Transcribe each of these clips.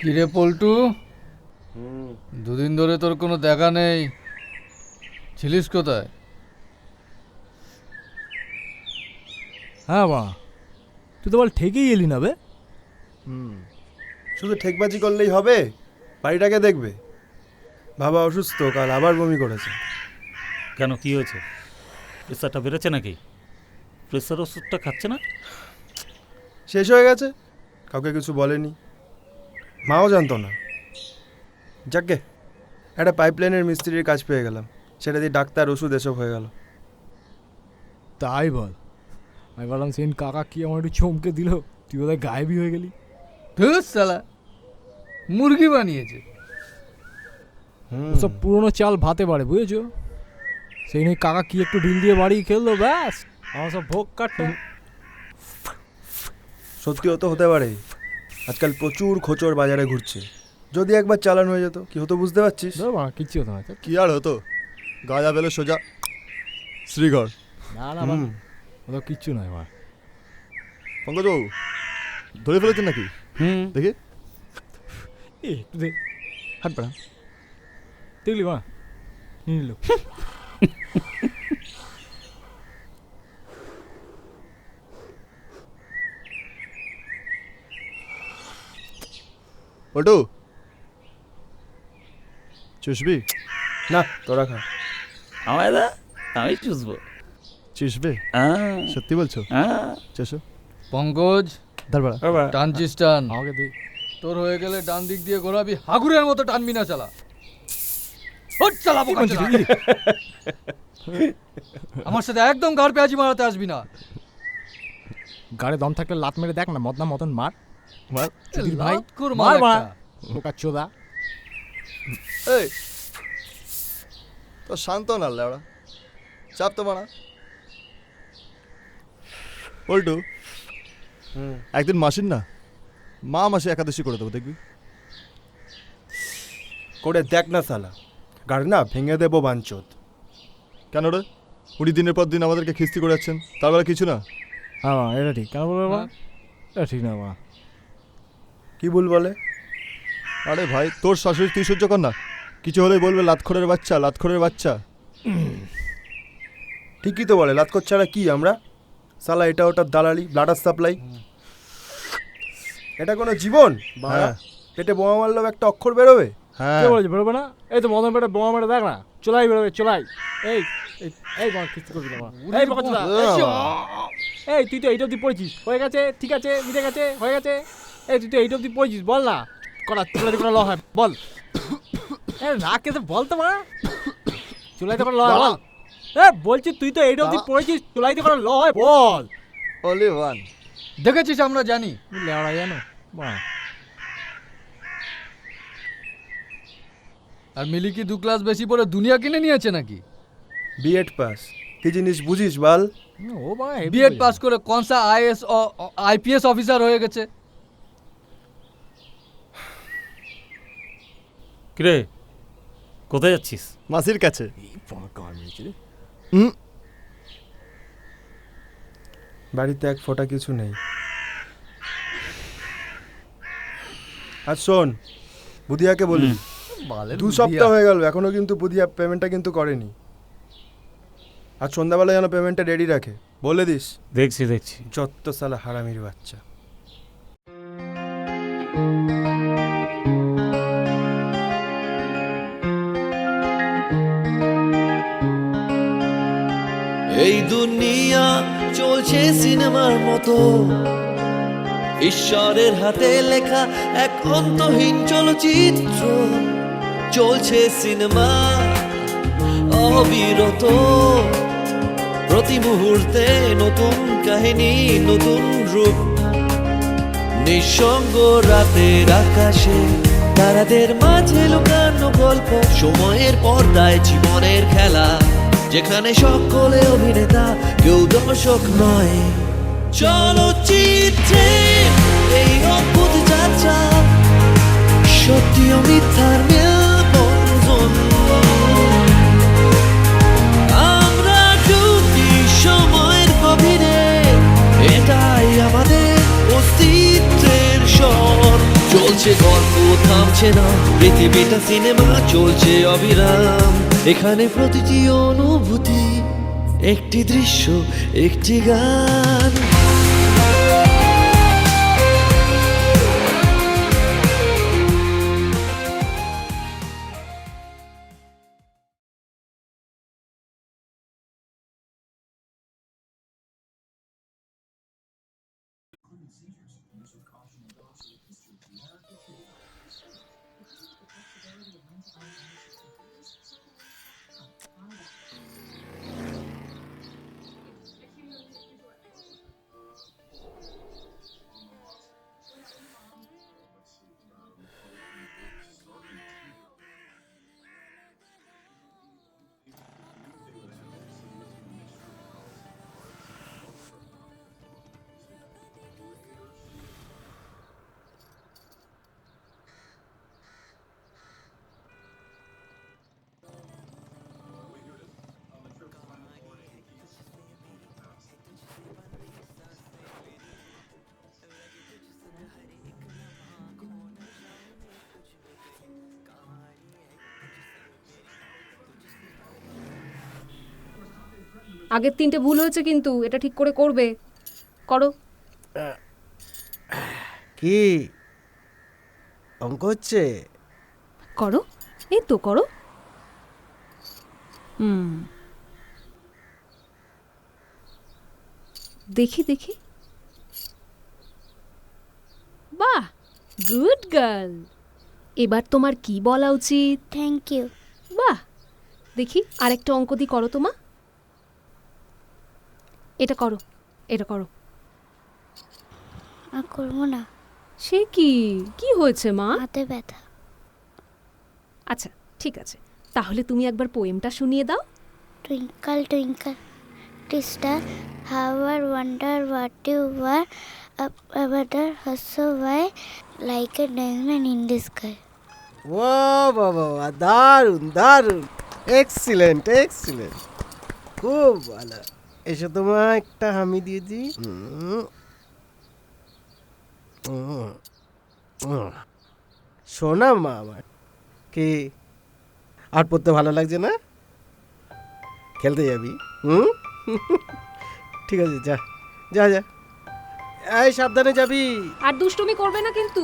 কিরে পল্টু? দুদিন ধরে তোর কোনো দেখা নেই। ছিলিস কোথায়? হ্যাঁ বা তুই তো বল ঠেকেই এলি না বে। শুধু ঠেকবাজি করলেই হবে? বাড়িটাকে দেখবে? বাবা অসুস্থ কাল আবার বমি করেছে। কেন কি হয়েছে? প্রেসারটা বেড়েছে নাকি? প্রেসার ওষুধটা খাচ্ছে না? শেষ হয়ে গেছে। কাউকে কিছু বলেনি। মাও জানতো না। যাকে একটা পাইপলাইনের মিস্ত্রির কাজ পেয়ে গেলাম। সেটা দিয়ে ডাক্তার ওষুধ এসব হয়ে গেল। তাই বল। আমি বললাম সেন কাকা কি আমার একটু চমকে দিল তুই বোধহয় গায়েবই হয়ে গেলি। ধুস সালা মুরগি বানিয়েছে। হুম। সব পুরনো চাল ভাতে পারে বুঝেছ? সেই নিয়ে কাকা কি একটু ঢিল দিয়ে বাড়ি খেললো ব্যাস আমার সব ভোগ কাটতো সত্যি হতো হতে পারে। আজকাল প্রচুর খোচর বাজারে ঘুরছে। যদি একবার চালান হয়ে যেত কি হতো বুঝতে পারছিস? কিচ্ছু হতো না। কি আর হতো? গাজা পেলে সোজা শ্রীঘর। না না। ওটা কিচ্ছু নয় মা পঙ্কজবাবু ধরে ফেলেছেন নাকি? হুম। দেখি। একটু দে। হাত বাড়া দেখলি মা? নিল। পল্টু চুষবি? না তোরা খা। আমায় দা আমি চুষবো। চুষবে? হ্যাঁ। সত্যি বলছো? হ্যাঁ। চুষো। পঙ্কজ টানছিস টান আমাকে দে। তোর হয়ে গেলে ডান দিক দিয়ে ঘোরাবি হাগুরের মতো টানবি না চালা। হট চালা বোকা চোদা। আমার সাথে একদম গাড় পেঁয়াজি মারাতে আসবি না। গাড়ে দম থাকলে লাত মেরে দেখ না মদনা মতন মার। চুদির ভাই লাতখোর মার মাল মা একটা। বোকা চোদা। এই তো শান্ত না লেওড়া চাপ তো মানা পল্টু একদিন মাসির না? মা মাসে একাদশী করে দেবো দেখবি। করে দেখ না সালা গাড়ি না ভেঙে দেবো বাঞ্চত কেন রে? উনি দিনের পর দিন আমাদেরকে খিস্তি করে যাচ্ছেন। তার বেলা কিছু না? হ্যাঁ মা এটা ঠিক। কেন বলব? মা হ্যাঁ। এটা ঠিক না মা। কি ভুল বলে? আরে ভাই তোর শাশুড়ি তুই সহ্য কর না কিছু হলেই বলবে লাতখরের বাচ্চা লাতখরের বাচ্চা। ঠিকই তো বলে লাতকর ছাড়া কি আমরা? সালা এটা ওটা দালালি ব্লাডার সাপ্লাই এটা কোনো জীবন? হ্যাঁ। পেটে বোমা মারলেও একটা অক্ষর বেরোবে? হ্যাঁ। কে বলেছে বেরোবে না? এই তো মদন পেটে বোমা মেরে দেখ না। চলাই বেরোবে চলাই। এই এই মা কিস্তি করবি না এই বোকা এই তুই তো এইট অব্দি পড়েছিস। হয়ে গেছে ঠিক আছে মিটে গেছে হয়ে গেছে। এই তুই তো এইট অব্দি পড়েছিস বল না। করা ল হয় বল। এ না কেসে বল তো মা। চুলাইতে করা ল হয় বল। এ বলছি তুই তো এইট অব্দি পড়েছিস চুলাইতে করা ল হয় বল। ওয়ান দেখেছিস আমরা জানি। লেওড়া জানো মা। আর মিলি কি দু ক্লাস বেশি পড়ে দুনিয়া কিনে নিয়েছে নাকি? বিএড পাস কি জিনিস বুঝিস বাল? ও মা বিএড পাস করে কনসা আইএস ও আইপিএস অফিসার হয়ে গেছে। কিরে কোথায় যাচ্ছিস? মাসির কাছে। হুম? বাড়িতে এক ফোঁটা কিছু নেই। আর শোন বুধিয়াকে বলি। দু সপ্তাহ হয়ে গেল এখনও কিন্তু বুধিয়া পেমেন্টটা কিন্তু করেনি। আর সন্ধ্যাবেলা যেন পেমেন্টটা রেডি রাখে বলে দিস। দেখছি দেখছি। যত সালা হারামির বাচ্চা। এই দুনিয়া চলছে সিনেমার মতো। ঈশ্বরের হাতে লেখা এক অন্তহীন চলচ্চিত্র। চলছে সিনেমা অবিরত। প্রতি মুহূর্তে নতুন কাহিনী, নতুন রূপ। নিঃসঙ্গ রাতের আকাশে তারাদের মাঝে লুকানো গল্প। সময়ের পর্দায় জীবনের খেলা। যেখানে সকলে অভিনেতা, কেউ দর্শক নয়। চলচ্চিত্রে এই অদ্ভুত যাত্রা সত্যি ও মিথ্যার মেলবন্ধন। আমরা সময়ের এটাই আমাদের চলছে গল্প, থামছে না, পৃথিবীটা সিনেমা, চলছে অবিরাম। এখানে প্রতিটি অনুভূতি একটি দৃশ্য একটি গান। আগের তিনটে ভুল হয়েছে কিন্তু এটা ঠিক করে করবে। করো। কি? অঙ্ক হচ্ছে? করো। এই তো করো। হুম। দেখি দেখি। বাহ! Good girl. এবার তোমার কি বলা উচিত? Thank you. বাহ! দেখি আরেকটা অঙ্ক দি করো তোমা। এটা করো এটা করো। আর করব না। সে কি? কি হয়েছে মা? হাতে ব্যথা। আচ্ছা ঠিক আছে। তাহলে তুমি একবার পোয়েমটা শুনিয়ে দাও। Twinkle twinkle star how I wonder what you are আবাদার so high like a diamond in the sky ও বাবা বাবা দারুণ দারুণ। এক্সিলেন্ট এক্সিলেন্ট খুব ভালো। এসো তোমায়, একটা হামি দিয়ে দিই হুম। হুম। হুম। শোনা মা আমার, কি আর পড়তে ভালো লাগছে না খেলতে যাবি হুম ঠিক আছে, যা যা যা এই, সাবধানে যাবি আর দুষ্টুমি করবে না কিন্তু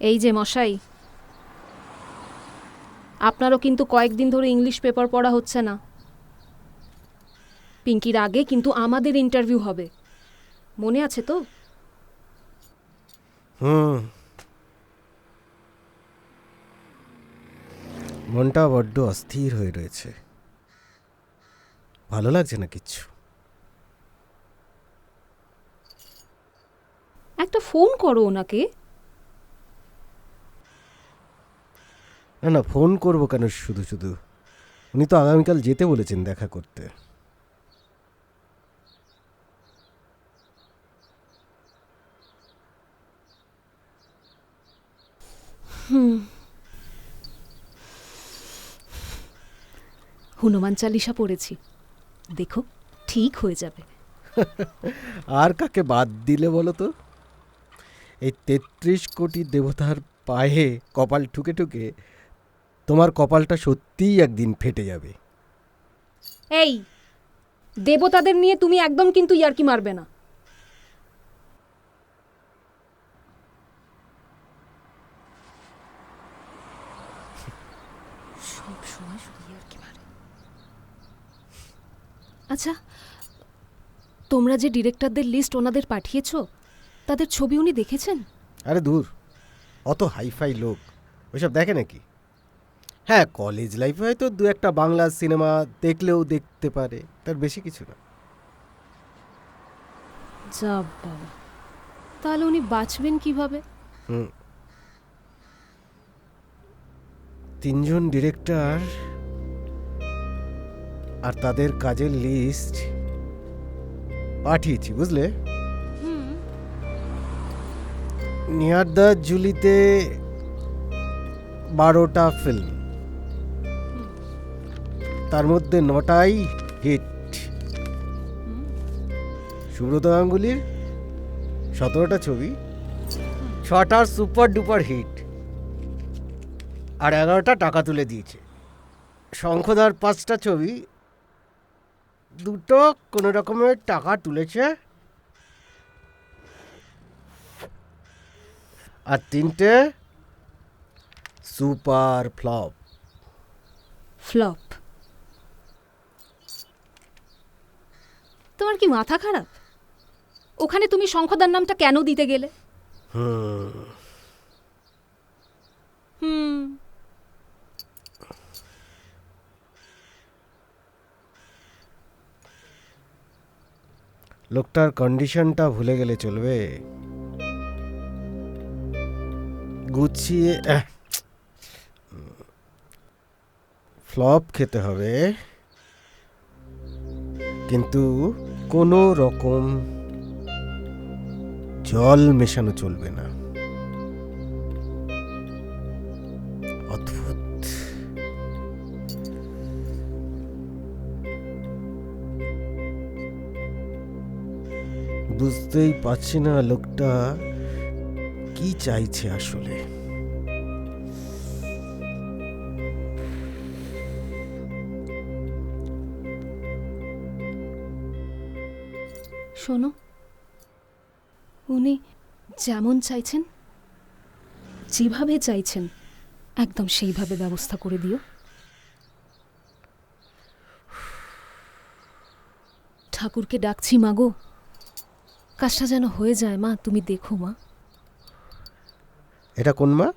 এই যে মশাই আপনারও কিন্তু কয়েকদিন ধরে ইংলিশ পেপার পড়া হচ্ছে না। পিঙ্কির আগে কিন্তু আমাদের ইন্টারভিউ হবে। মনে আছে তো? হুম। মনটা বড্ড অস্থির হয়ে রয়েছে। ভালো লাগছে না কিচ্ছু? একটা ফোন করো ওনাকে। না না ফোন করব কেন শুধু শুধু? উনি তো আগামীকাল যেতে বলেছেন দেখা করতে। হনুমান চালিসা পড়েছি। দেখো ঠিক হয়ে যাবে। আর কাকে বাদ দিলে বলো তো? এই তেত্রিশ কোটি দেবতার পায়ে কপাল ঠুকে ঠুকে তোমার কপালটা সত্যিই একদিন ফেটে যাবে। এই দেবতাদের নিয়ে তুমি একদম কিন্তু ইয়ার্কি মারবে না। সব সময় শুধু ইয়ার্কি মারে। আচ্ছা তোমরা যে ডিরেক্টরদের লিস্ট ওনাদের পাঠিয়েছ তাদের ছবি উনি দেখেছেন? আরে দূর অত হাইফাই লোক ওইসব দেখে নাকি? হ্যাঁ কলেজ লাইফে হয়তো দু একটা বাংলা সিনেমা দেখলেও দেখতে পারে তার বেশি কিছু না। যা বাবা তাহলে উনি বাঁচবেন কীভাবে? হুম। তিনজন ডিরেক্টর আর তাদের কাজের লিস্ট পাঠিয়েছি বুঝলে? নিয়ার দা জুলিতে বারোটা ফিল্ম তার মধ্যে নটাই হিট। সুব্রত গাঙ্গুলির সতেরোটা ছবি ছটা সুপার ডুপার হিট, আর এগারোটা টাকা তুলে দিয়েছে। শঙ্খদার পাঁচটা ছবি, দুটো কোনো রকমের টাকা তুলেছে, আর তিনটে সুপার ফ্লপ। ফ্লপ। তোমার কি মাথা খারাপ? ওখানে তুমি শঙ্খদার নামটা কেন দিতে গেলে? হুম। লোকটার কন্ডিশনটা ভুলে গেলে চলবে। গুছিয়ে ফ্লপ খেতে হবে। কিন্তু কোনো রকম জল মেশানো চলবে না। অদ্ভুত। বুঝতেই পারছি না লোকটা কি চাইছে আসলে। শোনো উনি যেমন চাইছেন যেভাবে চাইছেন একদম সেইভাবে ব্যবস্থা করে দিও। ঠাকুরকে ডাকছি মাগো কাজটা যেন হয়ে যায় মা তুমি দেখো মা। এটা কোন মা?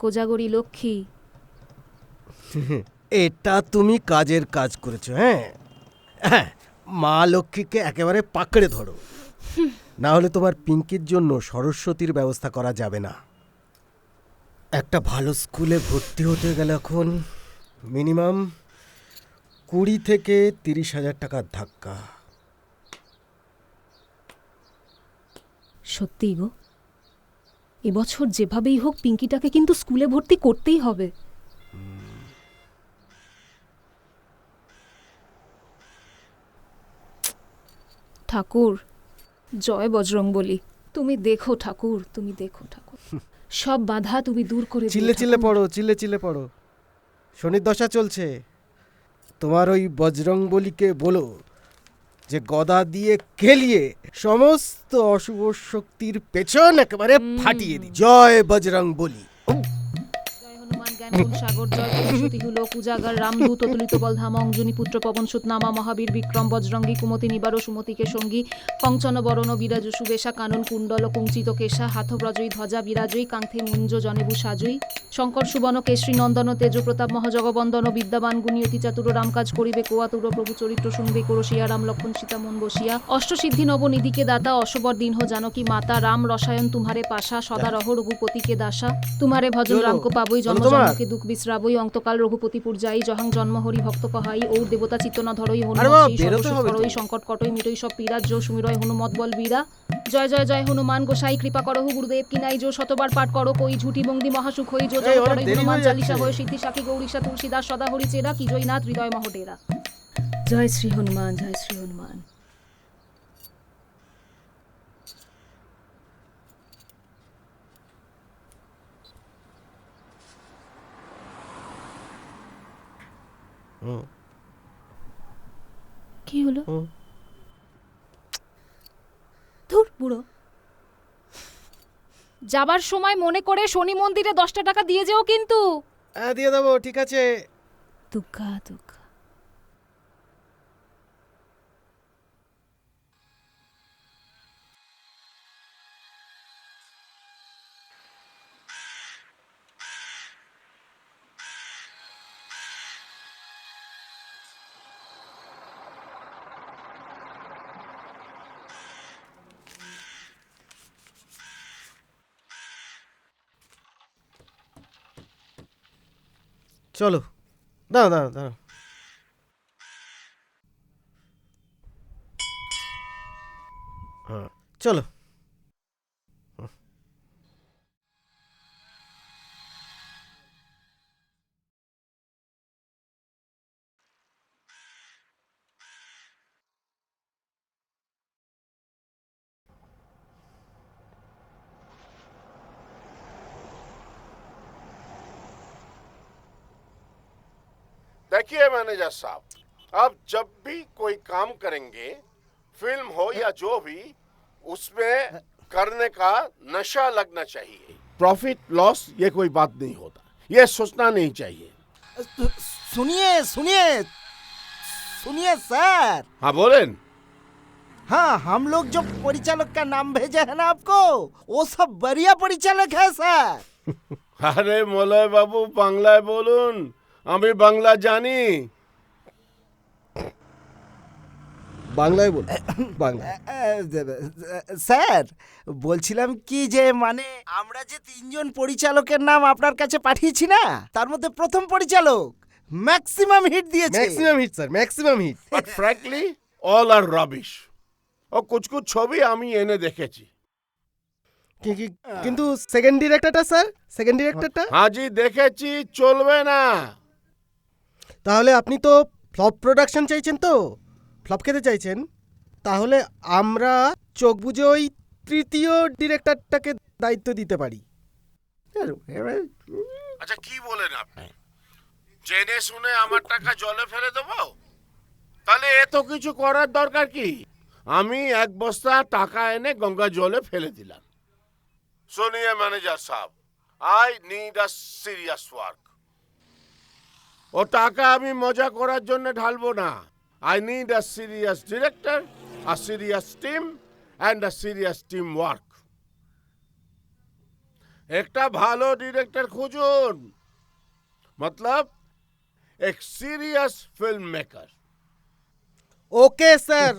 কোজাগরি লক্ষ্মী। এটা তুমি কাজের কাজ করেছ হ্যাঁ? হ্যাঁ মা লক্ষ্মীকে একেবারে পাকড়ে ধরো। না হলে তোমার পিঙ্কির জন্য সরস্বতীর ব্যবস্থা করা যাবে না। একটা ভালো স্কুলে ভর্তি হতে গেলে এখন মিনিমাম কুড়ি থেকে তিরিশ হাজার টাকার ধাক্কা। সত্যিই গো, এবছর যেভাবেই হোক পিঙ্কিটাকে কিন্তু স্কুলে ভর্তি করতেই হবে। ঠাকুর। জয় বজরং বলি তুমি দেখো ঠাকুর তুমি দেখো ঠাকুর। সব বাধা তুমি দূর করে চিল্লে চিল্লে পড়ো চিল্লে চিল্লে পড়ো। শনির দশা চলছে। তোমার ওই বজরং বলিকে বলো যে গদা দিয়ে খেলিয়ে সমস্ত অশুভ শক্তির পেছন একেবারে ফাটিয়ে দি। জয় বজরং বলি। জ্ঞান গুণ সাগর জয় হুলো কুজাগার রামদূত অতুলিত বল ধাম অঞ্জনী পুত্র পবন সুত নামা মহাবীর বিক্রম বজরঙ্গী কুমতি নিবার সুমতিকে সঙ্গী কঞ্চন বরণ বিরাজ সুবেশা কানন কুণ্ডল কুঞ্চিত কেশা হাত ব্রজয়ী ধ্বজা বিরাজয়ী কাঙ্থে মুঞ্জ জনেবু সাজয়ী শঙ্কর সুবন কেশরী নন্দন তেজ প্রতাপ মহাজগবন্দন বিদ্যাবান গুণী অতি চাতুর রাম কাজ করিবে কোয়াতুর প্রভু চরিত্র শুনবে করশিয়া রাম লক্ষণ সীতা মন বসিয়া। অষ্টসিদ্ধি নবনিধিকে দাতা অশবর দিন হো জানকী মাতা রাম রসায়ন তুমারে পাশা সদা রহ রঘুপতিকে দাসা। তুমারে ভজন চলো। রাম কো পাবই জন্ম জন্মকে দুঃখ বিশ্রাবই অন্তকাল রঘুপতি পূর্যাই জহাং জন্ম হরি ভক্ত কহাই ঔর দেবতা চিত্তন ধরই আরে বাবা, হনুমতি। সংকট কটই মিটই সব পীরাজ জো সুমিরয় হনুমত বল বীরা জয় জয় জয় হনুমান গোসাই কৃপা করহু গুরুদেব কিনাই জো শতবার পাঠ করো কই ঝুটি বন্দি মহাসুখ হই জো জয় দেরি হনুমান যাচ্ছে। হয়ে সিদ্ধি সাখী গৌরীশা তুলসীদাস সদা হরি চেরা কি জয়নাথ হৃদয় মহডেরা জয় শ্রী হনুমান জয় শ্রী হনুমান কি হলো। ধুর বুড়ো। যাবার সময় মনে করে শনি মন্দিরে দশটা টাকা দিয়ে যেও কিন্তু। হ্যাঁ দিয়ে দেবো ঠিক আছে। দুগ্গা দুগ্গা। চলো। দাঁড়া দাঁড়া দাঁড়া হ্যাঁ চলো। देखिए मैनेजर साहब आप जब भी कोई काम करेंगे फ़िल्म हो या जो भी उसमें करने का नशा लगना चाहिए। प्रॉफिट लॉस ये कोई बात नहीं होता। ये सोचना नहीं चाहिए। सुनिए सुनिए सुनिए सर। हाँ बोले। हाँ हम लोग जो परिचालक का नाम भेजे है ना आपको वो सब बढ़िया परिचालक है सर। अरे मोलय बाबू बांग्लाय बोलून। আমি বাংলা জানি। বাংলায় বল বাংলা। স্যার বলছিলাম কি যে মানে আমরা যে তিনজন পরিচালকের নাম আপনার কাছে পাঠিয়েছি না তার মধ্যে প্রথম পরিচালক ম্যাক্সিমাম হিট দিয়েছে। Maximum hit sir maximum hit. But frankly all are rubbish ও কুছ কুছ ছবি আমি এনে দেখেছি। কিন্তু সেকেন্ড ডিরেক্টরটা স্যার? সেকেন্ড ডিরেক্টরটা হাজি দেখেছি চলবে না। তাহলে আপনি তো ফ্লপ প্রোডাকশন চাইছেন তো? ফ্লপ খেতে চাইছেন? তাহলে আমরা চোখ বুঝে ওই তৃতীয় ডিরেক্টরটাকে দায়িত্ব দিতে পারি। আচ্ছা কি বলেন আপনি? জেনে শুনে আমার টাকা জলে ফেলে দেবো? তাহলে এত কিছু করার দরকার কি? আমি এক বস্তা টাকা এনে গঙ্গা জলে ফেলে দিলাম। শুনিয়ে ম্যানেজার সাহেব I need a serious work ও টাকা আমি মজা করার জন্য ঢালবো না। I need a serious director a serious team and a serious team work একটা ভালো ডিরেক্টর খুঁজুন। মতলব এক serious film maker okay sir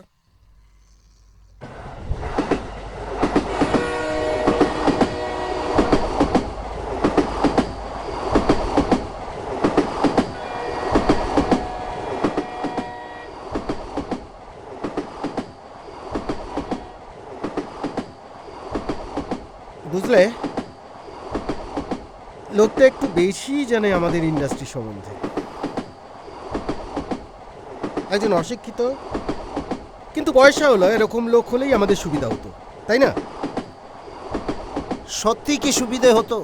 বুঝলে লোকটা একটু বেশি জানে আমাদের ইন্ডাস্ট্রি সম্বন্ধে। একজন অশিক্ষিত, কিন্তু পয়সা হলো, এরকম লোক হলেই আমাদের সুবিধা হতো, তাই না? সত্যি কি সুবিধে হতো?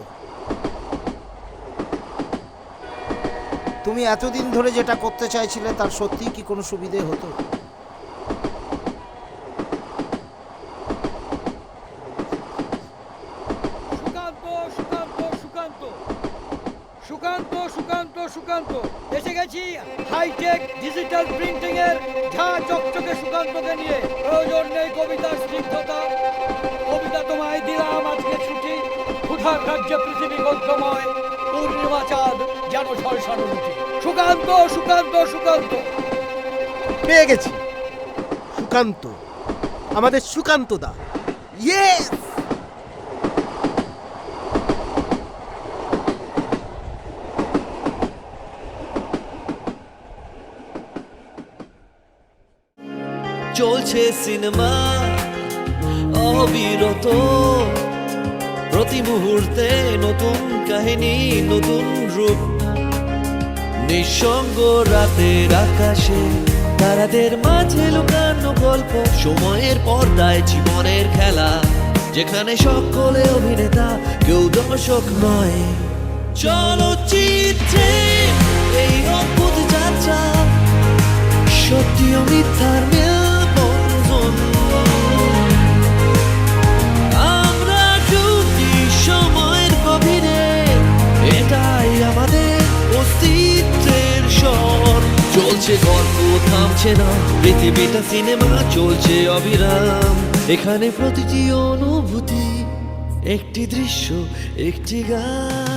তুমি এতদিন ধরে যেটা করতে চাইছিলে, তার সত্যি কি কোনো সুবিধে হতো সুকান্ত সুকান্ত সুকান্ত সুকান্ত সুকান্ত সুকান্ত এসে গেছি হাইটেক ডিজিটাল প্রিন্টিং এর ঝা চকচকে সুকান্তকে নিয়ে প্রয়োজন নেই কবিতার স্নিগ্ধতা। কবিতা তোমায় দিলাম আজকে ছুটি। ক্ষুধার রাজ্যে পৃথিবী গদ্যময় পূর্ণিমা চাঁদ যেন ঝলসানো রুটি সুকান্ত সুকান্ত সুকান্ত। পেয়ে গেছি। সুকান্ত। আমাদের সুকান্ত দা ইয়েস চলছে সিনেমা, অবিরত। প্রতি মুহূর্তে নতুন কাহিনী, নতুন রূপ। নিঃসঙ্গ রাতের আকাশে তারাদের মাঝে লুকানো গল্প। সময়ের পর্দায় জীবনের খেলা, যেখানে সকলে অভিনেতা, কেউ দর্শক নয়। চলচ্চিত্রে এই অদ্ভুত যাত্রা সত্যি ও মিথ্যার চলছে গল্প থামছে না। পৃথিবীটা সিনেমা চলছে অবিরাম। এখানে প্রতিটি অনুভূতি, একটি দৃশ্য, একটি গান।